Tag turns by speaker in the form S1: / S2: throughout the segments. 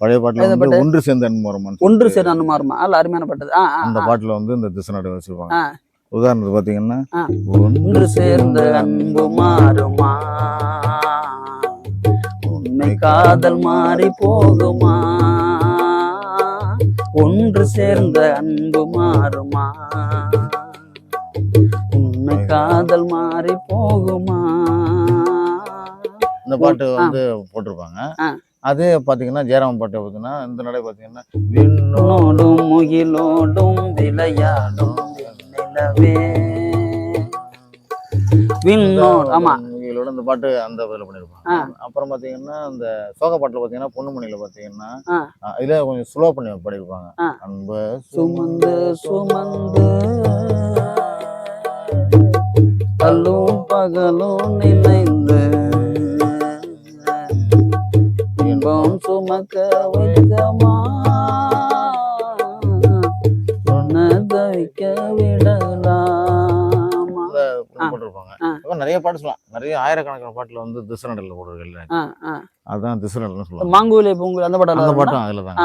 S1: பழைய பாட்டுல வந்து
S2: பாட்டு?
S1: ஒன்று சேர்ந்த அன்புமரமான்னு
S2: ஒன்று
S1: சொல்லிட்டு
S2: சேர் அனுமாருமா அல்ல அருமையான பாட்டு
S1: அந்த. பாட்டுல வந்து இந்த திசநாடு வச்சிருப்பாங்க. உதாரணத்துக்கு பாத்தீங்கன்னா
S2: ஆ. ஒன்று சேர்ந்த அன்பு மாறுமா உண்மை காதல் மாறி போகுமா ஒன்று சேர்ந்த அன்பு மாறுமா உண்மை காதல் மாறி போகுமா
S1: இந்த பாட்டு. வந்து போட்டிருப்பாங்க. அதே பாத்தீங்கன்னா ஜெயராமன் பாட்டு பாத்தீங்கன்னா இந்த நடை பாத்தீங்கன்னா விண்ணோ
S2: உன்னோடும் முகிலோடும் விளையாடும் விண்ணோடு ஆமா
S1: இவங்களோட இந்த பாட்டு அந்த இதில் பண்ணியிருப்பாங்க. அப்புறம் பாத்தீங்கன்னா இந்த சோக பாட்டுல பாத்தீங்கன்னா பொண்ணுமணியில.
S2: ஆ,
S1: இதுல கொஞ்சம் ஸ்லோ பண்ணி பாடியிருப்பாங்க
S2: ஆ.
S1: அன்ப
S2: சுமந்து சுமந்து அல்லும் பகலும் நினைந்து இன்பம் சுமக்க வைக்கமா உன்னை தவிக்க விடலாமா.
S1: போட்டிருப்பாங்க. நிறைய பாட்டு சொல்லலாம். நிறைய ஆயிரக்கணக்கான பாட்டுல வந்து
S2: ஆ, ஆ.
S1: அதான் திசுநடல்னு சொல்லுவாங்க
S2: மாங்குயிலே பூங்குயில் அந்த
S1: அந்த
S2: படம்
S1: பாட்டும் அதுல தான்.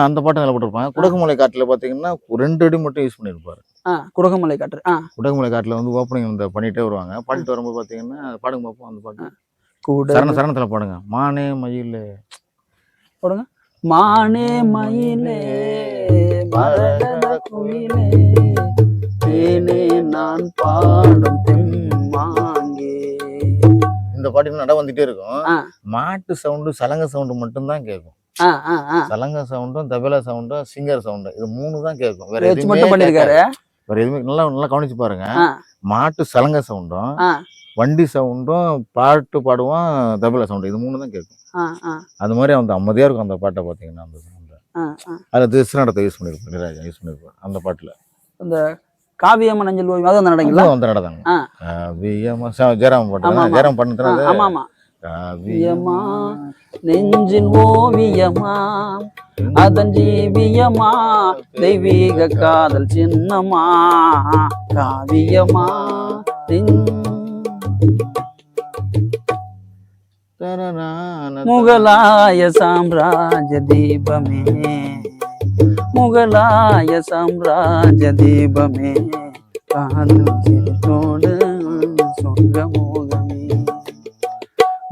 S1: அந்த பாட்டும் அதில் போட்டிருப்பாங்க. குடகுமலை காட்டுல பாத்தீங்கன்னா ரெண்டு அடி மட்டும் யூஸ் பண்ணியிருப்பாரு
S2: குடகமலை காற்று.
S1: குடகுமலை காட்டுல வந்து ஓப்பனிங் இந்த பண்ணிட்டே வருவாங்க. பாடிட்டு வரும்போது பாத்தீங்கன்னா பாடுங்க பார்ப்போம் அந்த பாட்டு.
S2: கூட
S1: சரண சரணத்துல பாடுங்க. மானே மயில்.
S2: மானே மயிலே மரகத குயிலே. தேனே நான் பாடும் தெம்மாங்கே.
S1: இந்த பாட்டு நட வந்துட்டே இருக்கும். மாட்டு சவுண்டு சலங்க சவுண்டு மட்டும்தான் கேட்கும் சலங்க சவுண்டும் தபேலா சவுண்டும் சிங்கர் சவுண்டும் இது மூணு தான் கேட்கும் வேற எதுவுமே
S2: மட்டும் பண்ணிருக்காரு.
S1: வேற எதுவுமே நல்லா நல்லா கவனிச்சு பாருங்க. மாட்டு சலங்க சவுண்டும். வண்டி சவுண்டும் பாட்டு பாடுவான் தபேலா சவுண்டு இது மூணு தான் கேட்கும் அது மாதிரி அந்த அமைதியா இருக்கும் அந்த பாட்டை பாத்தீங்கன்னா அந்த
S2: ஆ
S1: அதுல திருநாடத்தை யூஸ் பண்ணிருப்பாரு இளையராஜா யூஸ் பண்ணிருப்பாரு அந்த பாட்டுல
S2: இந்த காவியம்ம நஞ்சல் ஓவியம் அது அந்த நடங்களா
S1: அந்த நடதாங்க
S2: ஆ.
S1: காவியமா ஜெயராம் பாட்டு. ஜெயராம் பண்ணது
S2: ஆ,
S1: தானே அது?
S2: ஆமா ஆமா
S1: காவியமா
S2: நெஞ்சின் ஓவியமா அதன் ஜீவியமா தெய்வீக காதல் சின்னமா காவியமா முகலாய சாம்ராஜ்ய தீபமே முகலாய சாம்ராஜ்ய தீபமே காதோடு சொர்க்க மோகமே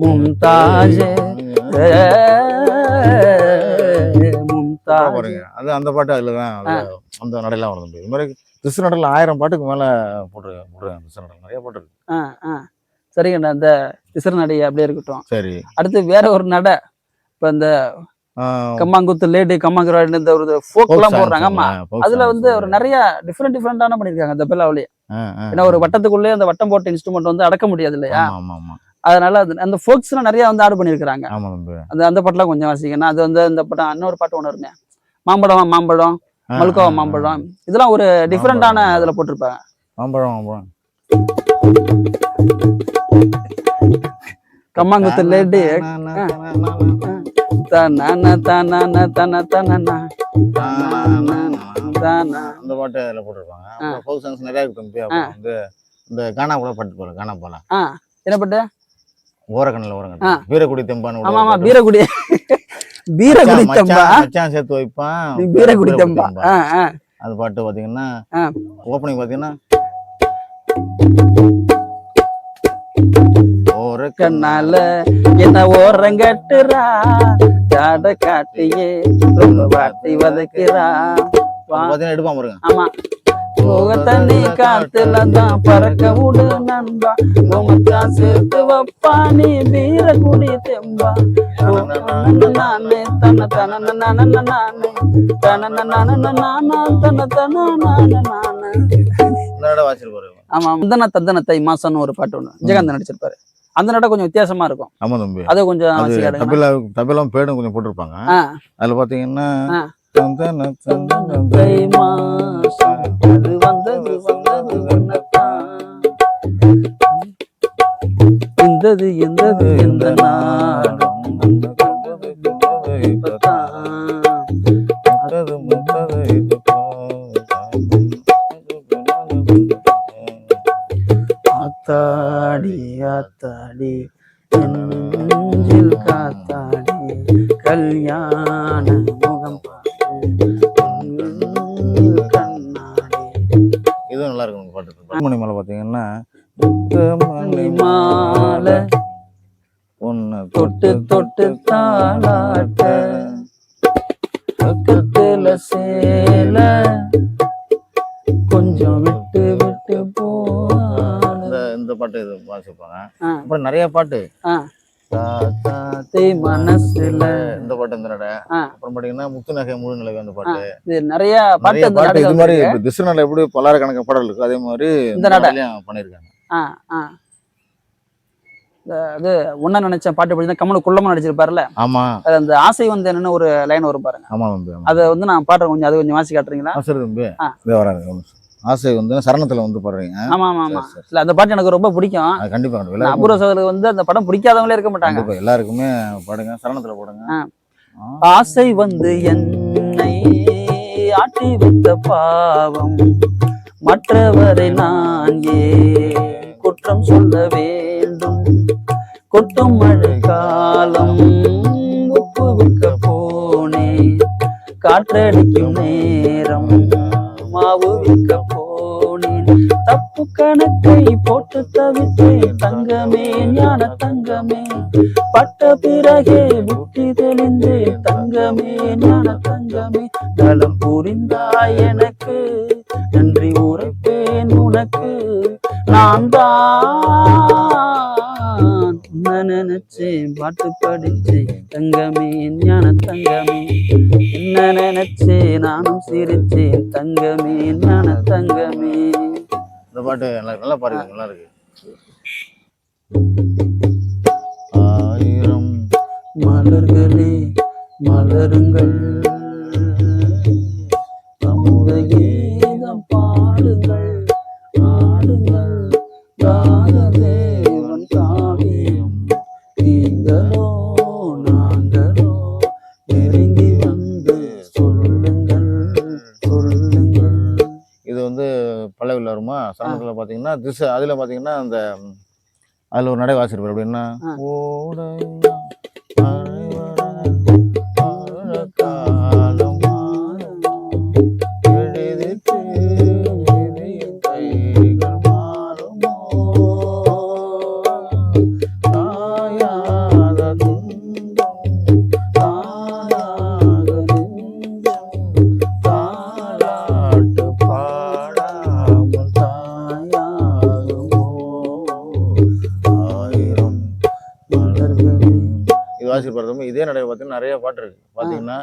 S2: மும்தாஜ். மும்தாஜ்.
S1: பாருங்க. அது அந்த பாட்டு அதுல தான் அந்த நடையெல்லாம் வருது இது மாதிரி திசு நடல ஆயிரம் பாட்டுக்கு மேல போட்டிருக்காங்க போட்டிருக்காங்க திசு நடல் நிறைய பாட்டு இருக்கு.
S2: ஆ ஆ. சரிங்கண்ணா. இந்த திசர் நடை அப்படியே இருக்கட்டும்.
S1: சரி.
S2: அடுத்து வேற ஒரு நடை. இப்ப இந்த கம்மாங்குத்து லேடி கம்மாங்குராடு இந்த ஒரு ஃபோக்
S1: folk
S2: எல்லாம்
S1: songs
S2: போடுறாங்க. ஆமா. அதுல. வந்து ஒரு நிறைய டிஃப்ரெண்ட் டிஃப்ரெண்டான பண்ணிருக்காங்க. அந்த பெல்லாவிலேயே ஏன்னா ஒரு வட்டத்துக்குள்ளே அந்த வட்டம் போட்ட இன்ஸ்ட்ருமெண்ட் வந்து அடக்க முடியாது இல்லையா? அதனால அது அந்த ஃபோக்ஸ்லாம் நிறைய வந்து ஆடு
S1: தம்பி
S2: அந்த அந்த பாட்டுலாம் கொஞ்சம் வாசிக்கணும். அது வந்து இந்த படம் இன்னொரு பாட்டு ஒன்று இருங்க மாம்பழம் மாம்பழம் மல்கோவா. மாம்பழம். இதெல்லாம் ஒரு டிஃப்ரெண்டான. இதுல போட்டிருப்பாங்க.
S1: மாம்பழம் மாம்பழம்.
S2: கம்மாங்குத்து லேடி தன தன தன தன தானா.
S1: அந்த பாட்டு அதுல போட்டிருப்பாங்க. நிறைய இருக்கு வந்து இந்த கானா கூட பாட்டு போறேன் கானா போலாம்
S2: ஆ. என்ன பாட்டு?
S1: ஓரக்கண்ணில்
S2: ஆ.
S1: ஓரக்கண்ணு வீரக்குடி தெம்பான்னு
S2: ஆமா ஆமா பீரகுடி
S1: மச்சான்,
S2: தம்பா?
S1: மச்சான், சேர்த்து வைப்பான்.
S2: பீரகுடி தம்பா.
S1: அந்த பாட்டு பாத்தீங்கன்னா. ஓப்பனிங் பாத்தீங்கன்னா ஒரு
S2: கண்ணால என்ன ஓரங்கட்டுறா? ஜாட காட்டியே ரொம்ப வாட்டி வதக்குறா.
S1: பாத்தீங்கன்னா எடுப்பான் பாருங்க.
S2: ஆமா. போக தண்ணி காத்துல தான் பறக்க விடு நண்பா. உமக்கா சேர்த்து வப்பா நீ வீர குடி தெம்பா. நானே தன தன நானே. தன நானே நானா. தன தன நானே ஆமா முந்தன தந்தன தை மாசம்னு ஒரு பாட்டு ஒண்ணு விஜயகாந்த் நடிச்சிருப்பாரு. அந்த நட கொஞ்சம் வித்தியாசமா இருக்கும்.
S1: ஆமா தம்பி.
S2: அதை கொஞ்சம்
S1: தபிலாம் பேடும் கொஞ்சம் போட்டிருப்பாங்க. அதுல பாத்தீங்கன்னா
S2: ஆ.
S1: தந்தன தந்தன
S2: அது வந்தது வந்தது உன்னத்தான். இந்தது எந்தது எந்த நாடும் இப்பத்தான். ஆத்தாடி ஆத்தாடி நெஞ்சில் காத்தாடி கல்யாண
S1: மணி மேலே பார்த்தீங்கன்னா
S2: மாலை
S1: ஒன்று
S2: தொட்டு தொட்டு தாளாட்ட பக்கத்துல சேல கொஞ்சம் விட்டு விட்டு போன
S1: இந்த பாட்டு இது வாசிப்பாங்க. அப்புறம் நிறைய பாட்டு.
S2: மனசுல.
S1: இந்த பாட்டு
S2: ஆ.
S1: அப்புறம் பாத்தீங்கன்னா முத்து நகை முழு நிலவு அந்த பாட்டு.
S2: நிறைய பாட்டு
S1: பாட்டு இது மாதிரி திசுநடை எப்படி பல்லாயிரக்கணக்கான பாடல் இருக்கு அதே மாதிரி
S2: இந்த
S1: இந்த
S2: நடை.
S1: நாடையிலயும் பண்ணியிருக்காங்க.
S2: ஆ ஆ. இந்த இது ஒன்ன நினைச்ச பாட்டு படிச்சா கமலு குள்ளமா நடிச்சிருப்பாருல்ல?
S1: ஆமா.
S2: அது அந்த ஆசை வந்து என்னன்னு ஒரு லைன் வரும் பாருங்க.
S1: ஆமா.
S2: அதை வந்து நான் பாடுறேன் கொஞ்சம் அது கொஞ்சம் வாசி காட்டுறீங்களா?
S1: சரி தம்பி. ஆசை வந்து சரணத்துல வந்து பாடுறீங்க?
S2: ஆமா ஆமா ஆமா. இல்ல அந்த பாட்டு எனக்கு ரொம்ப பிடிக்கும்.
S1: கண்டிப்பா கண்டிப்பா.
S2: அபூர்வ சகோதரருக்கு வந்து அந்த படம் பிடிக்காதவங்களே இருக்க மாட்டாங்க.
S1: கண்டிப்பா எல்லாருக்குமே பாடுங்க சரணத்துல போடுங்க.
S2: ஆசை வந்து என்னை ஆட்டி வைத்த பாவம். மற்றவரை நான் ஏன் குற்றம் சொல்ல வேண்டும்? கொட்டும் மழை காலம் உப்பு விற்க போனேன். காற்றடிக்கும் நேரம் மாவு விற்க தப்பு கணக்கை போட்டு தவித்தேன். தங்கமே ஞான தங்கமே. பட்ட பிறகே முட்டி தெளிந்தே தங்கமே ஞான தங்கமே. நலம் புரிந்தாய் எனக்கு. நன்றி உரைப்பேன் உனக்கு. நான் தான் நினைச்சேன். பாட்டு படிச்சேன். தங்கமே ஞான தங்கமே. என்ன நினைச்சேன். நானும் சிரிச்சேன். தங்கமே ஞான தங்கமே.
S1: இந்த பாட்டு நல்லா நல்லா பாருங்க நல்லா இருக்கு. ஆயிரம்
S2: மலர்களே மலருங்கள்.
S1: வருமா சரணத்துல பாத்தீங்கன்னா திசை அதுல பாத்தீங்கன்னா அந்த அதுல ஒரு நடை வாசிருப்பார் அப்படின்னா
S2: ஆ.
S1: இது வாசிப்பார் தம்பி இதே நடையில் பார்த்தீங்கன்னா நிறைய பாட்டு இருக்கு. பார்த்தீங்கன்னா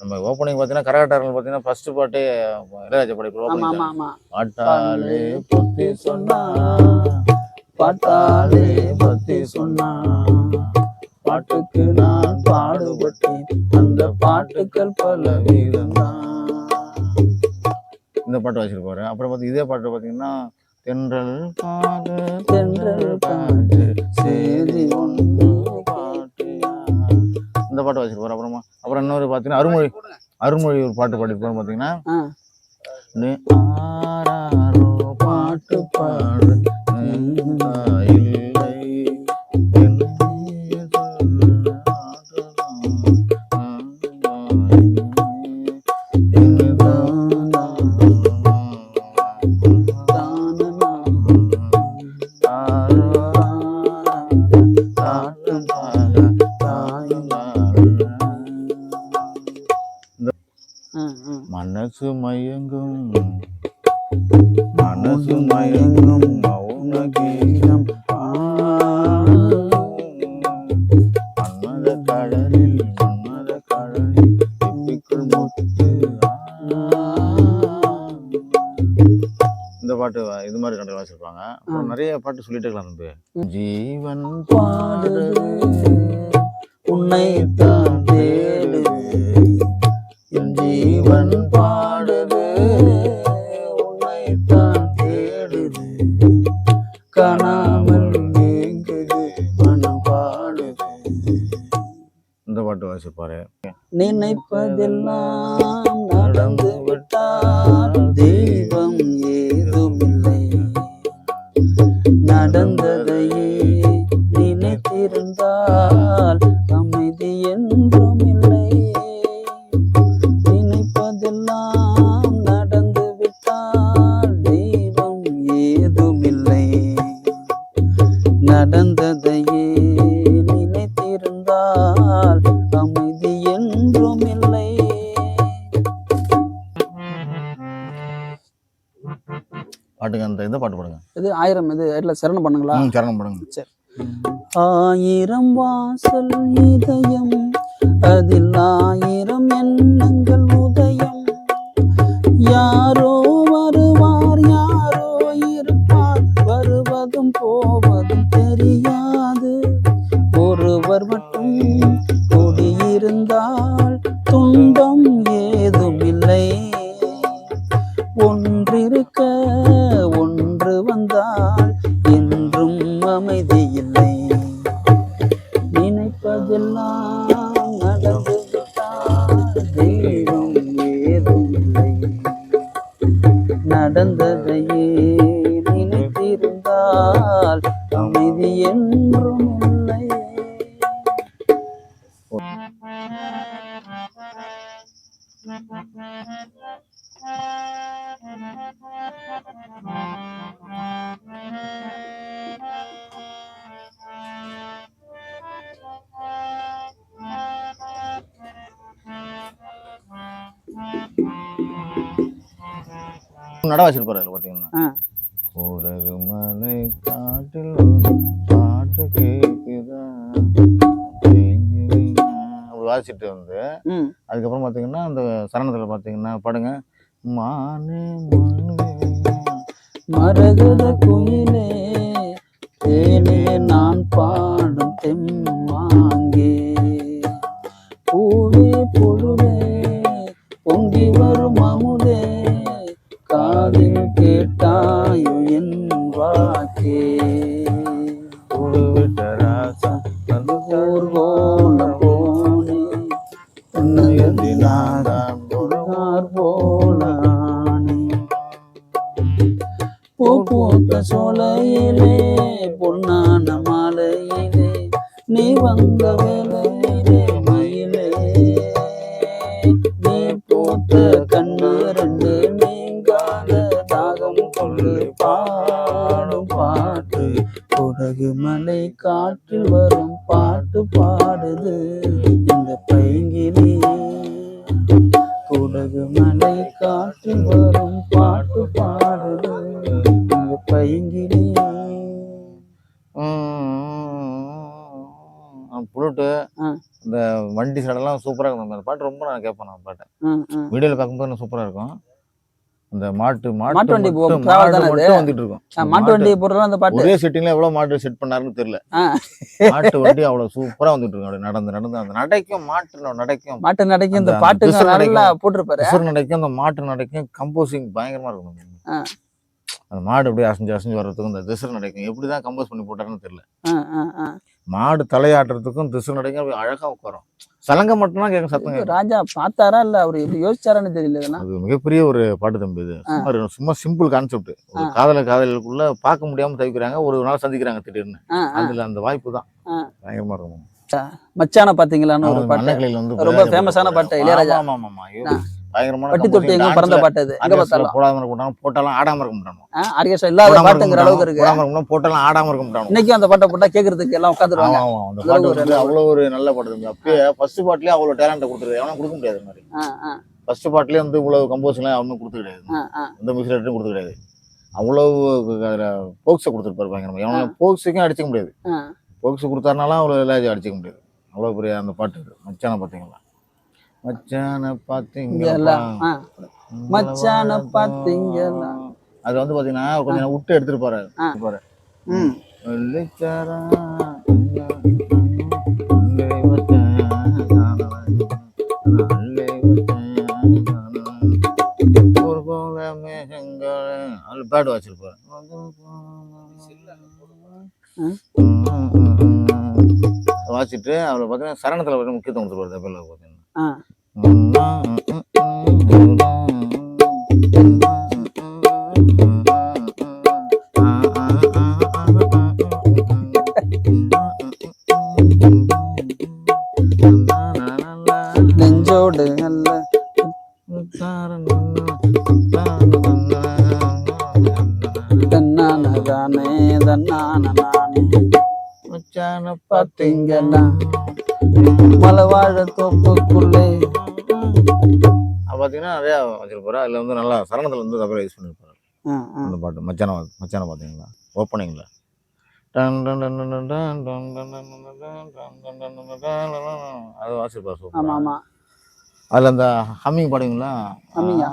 S1: நம்ம ஓப்பனிங் பார்த்தீங்கன்னா கரகாட்டாரங்கள் பார்த்தீங்கன்னா ஃபர்ஸ்ட் பாட்டே இளையராஜா படைப்பு ஓப்பனிங் பாட்டாலே பொத்தி சொன்னா
S2: பாட்டாலே பத்தி சொன்னா. பாட்டுக்கு நான் பாடுபட்டேன். அந்த பாட்டுக்கள் பல வீதம்தான்.
S1: இந்த பாட்டு வச்சிருப்பாரு அப்புறம் பார்த்து இதே பாட்டு பார்த்தீங்கன்னா தென்றல் பாடு
S2: தென்றல் பாட்டு
S1: சேதி ஒன்று பாட்டு வச்சிருப்பாரு அப்புறமா அப்புறம் இன்னொரு பார்த்தீங்கன்னா அருள்மொழி அருள்மொழி ஒரு பாட்டு பாடிருப்பாரு பார்த்தீங்கன்னா ஆராரோ பாட்டு பாடு மனசு மயங்கும். மனசு மயங்கும். மௌன கீதம் மன்மத கடலில் மன்மத கடலில் திப்பிக்குள் முத்து. இந்த பாட்டு இது மாதிரி கண்டல் வச்சிருப்பாங்க அப்புறம் நிறைய பாட்டு சொல்லிட்டே இருக்கலாம் தம்பி. ஜீவன் பாடுது.
S2: உன்னை தான் தேடுது. என் ஜீவன் பாடுது உன்னை தான் தேடுது. காணாமல் நீங்குது மனம் பாடுது.
S1: இந்த பாட்டு வாசிப்பாரு.
S2: நினைப்பதெல்லாம்
S1: அந்த இந்த பாட்டு பாடுங்க.
S2: இது ஆயிரம் இது இல்ல சரணம் பண்ணுங்களா?
S1: சரணம் பாடுங்க
S2: ஆயிரம் வாசல் இதயம் அதில் ஆயிரம்
S1: நட வச்சிருப்பாரு அதுல பாத்தீங்கன்னா பார்த்தீங்கன்னா அந்த சரணத்தில் பார்த்தீங்கன்னா படுங்க. மானே
S2: மரகத குயிலே தேனே நான் பாடும் தெம்மாங்கே. பூவே பொழுதே பொங்கி வரும் உன்னையதி
S1: நாதான்
S2: போலானே. பூ பூத்த சோலையிலே பொன்னான மாலையிலே நீ வந்தவே மலை காற்றில் வரும் பாட்டு பாடுது. இந்த பைங்கிலே
S1: புளுட்டு. இந்த வண்டி சடெல்லாம் சூப்பரா இருக்கும். அந்த பாட்டு ரொம்ப நான் கேட்பேன் நான் பாட்டை. வீடியோல பார்க்கும்போது சூப்பரா இருக்கும். அந்த மாட்டு
S2: மாட்டு வண்டி
S1: மட்டும் வந்துட்டு இருக்கும்.
S2: மாட்டு வண்டியை போடுறோம் அந்த பாட்டு?
S1: ஒரே செட்டிங்ல எவ்வளவு மாட்டு செட் பண்ணாருன்னு தெரியல. மாட்டு வண்டி அவ்வளவு சூப்பரா வந்துட்டு இருக்கும். அப்படி நடந்து நடந்து அந்த நடைக்கும் மாட்டு நடைக்கும்.
S2: மாட்டு நடைக்கு இந்த
S1: திசை
S2: நல்லா
S1: நடைக்கும்.
S2: போட்டிருப்பாரு.
S1: நடைக்கும் அந்த மாட்டு நடைக்கும் கம்போசிங் பயங்கரமா இருக்கும். அந்த மாடு அப்படியே அசைஞ்சு அசைஞ்சு வர்றதுக்கும் இந்த திசை நடைக்கும் எப்படிதான் கம்போஸ் பண்ணி போட்டாருன்னு தெரியல. மாடு தலையாட்டுறதுக்கும் திசு நடைக்கும் அப்படி அழகா உட்காரும். சலங்க மட்டும்தான் கேட்கும் சத்தம்
S2: ராஜா பார்த்தாரா இல்ல? அவரு எப்படி யோசிச்சாரான்னு தெரியல
S1: அது மிகப்பெரிய ஒரு பாட்டு தம்பி இது. சும்மா சும்மா சிம்பிள் கான்செப்ட் ஒரு காதல காதலுக்குள்ள பார்க்க முடியாம தவிக்கிறாங்க. ஒரு நாள் சந்திக்கிறாங்க திடீர்னு. அதுல அந்த வாய்ப்பு தான். பயங்கரமா இருக்கும்.
S2: மச்சான பாத்தீங்களான்னு ஒரு பாட்டு. ரொம்ப ஃபேமஸான பாட்டு இளையராஜா.
S1: ஆமா ஆமா ஆமா பயங்கரமான
S2: வட்டி தொட்டி பறந்த பாட்டு அது. எங்க
S1: ஆர்கெஸ்ட்ரா
S2: பார்த்தாலும்.
S1: போடாம இருக்க மாட்டாங்க. போட்டாலும் ஆடாம இருக்க மாட்டாங்க
S2: ஆர்கெஸ்ட்ரா இல்லாத பாட்டுங்கிற அளவுக்கு இருக்கு.
S1: போடாம போட்டாலும் ஆடாம இருக்க மாட்டாங்க
S2: இன்னைக்கும் அந்த பாட்டை போட்டா கேக்குறதுக்கு எல்லாம் உட்காந்துருவாங்க.
S1: ஆமா அந்த
S2: அவ்வளவு
S1: பாட்டு வந்து அவ்வளவு ஒரு நல்ல பாட்டு அப்பயே ஃபர்ஸ்ட் பாட்லயே அவ்வளவு டேலண்ட் கொடுத்துருது எவனும் கொடுக்க முடியாது மாதிரி. ஃபர்ஸ்ட் பாட்லயே வந்து இவ்வளவு கம்போஸ்லாம் அவனும் கொடுத்து கிடையாது. எந்த மியூசிக் டைரக்டரும் கொடுத்து கிடையாது. அவ்வளவு போக்ஸை கொடுத்துருப்பாரு பயங்கரமா. எவனும் போக்ஸுக்கும் அடிச்சுக்க முடியாது. போக்ஸ் கொடுத்தாருனாலும் அவ்வளோ இல்லாஜி அடிச்சுக்க முடியாது. அவ்வளோ பெரிய அந்த பாட்டு. மச்சான பார்த்தீங்களா மச்சான பார்த்தீங்களா
S2: மச்சான பார்த்தீங்களா?
S1: அது வந்து பார்த்தீங்கன்னா கொஞ்சம் விட்டு எடுத்துட்டு போறாரு அது பாட்டு வச்சிருப்பாரு வாசிட்டு அவளை பார்த்தீங்கன்னா சரணத்தில் முக்கியத்துவம் கொடுத்துருவாரு தப்பில் பார்த்தீங்கன்னா.
S2: நெஞ்சோடு அல்ல. தன்னான தானே தன்னான நானே.
S1: மச்சான
S2: பாத்தீங்களா மலவாழ தோப்புக்குள்ளே
S1: பார்த்தீங்கன்னா நிறையா வச்சிருப்பாரு அதில் வந்து நல்லா சரணத்தில் வந்து தவிர யூஸ் பண்ணியிருப்பாரு அந்த பாட்டு மச்சான மச்சான பார்த்தீங்களா ஓப்பனிங்கில் அது
S2: வாசிப்பார்
S1: சூப்பர் அதில் அந்த ஹம்மிங் பாடுவீங்களா
S2: ஹம்மிங்